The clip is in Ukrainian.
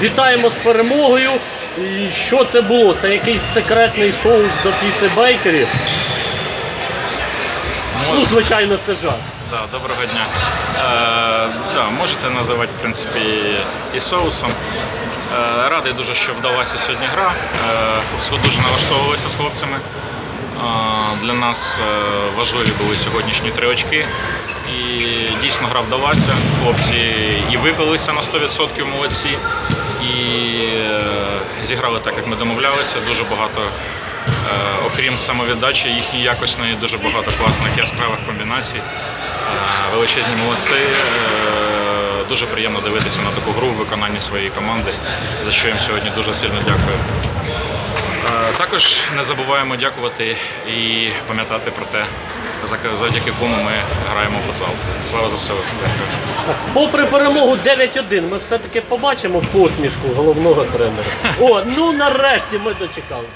Вітаємо з перемогою. І що це було? Це якийсь секретний соус до піци бейкері? Ну, звичайно, це жарт. Да, доброго дня. Е, да, можете називати, в принципі, і соусом. Е, радий дуже, що вдалася сьогодні гра. Е, дуже налаштовувалися з хлопцями. Е, для нас е, важливі були сьогоднішні три очки. І дійсно гра вдалася. Хлопці і виклалися на 100% молодці. І е, зіграли так, як ми домовлялися. Дуже багато, е, окрім самовіддачі їхньої якісної, дуже багато класних яскравих комбінацій. Е, Величезні молодці. Дуже приємно дивитися на таку гру в виконанні своєї команди, за що їм сьогодні дуже сильно дякую. Також не забуваємо дякувати і пам'ятати про те, завдяки кому ми граємо в футзал. Слава за Дякую. Попри перемогу 9-1, ми все-таки побачимо посмішку головного тренера. О, ну нарешті ми дочекали.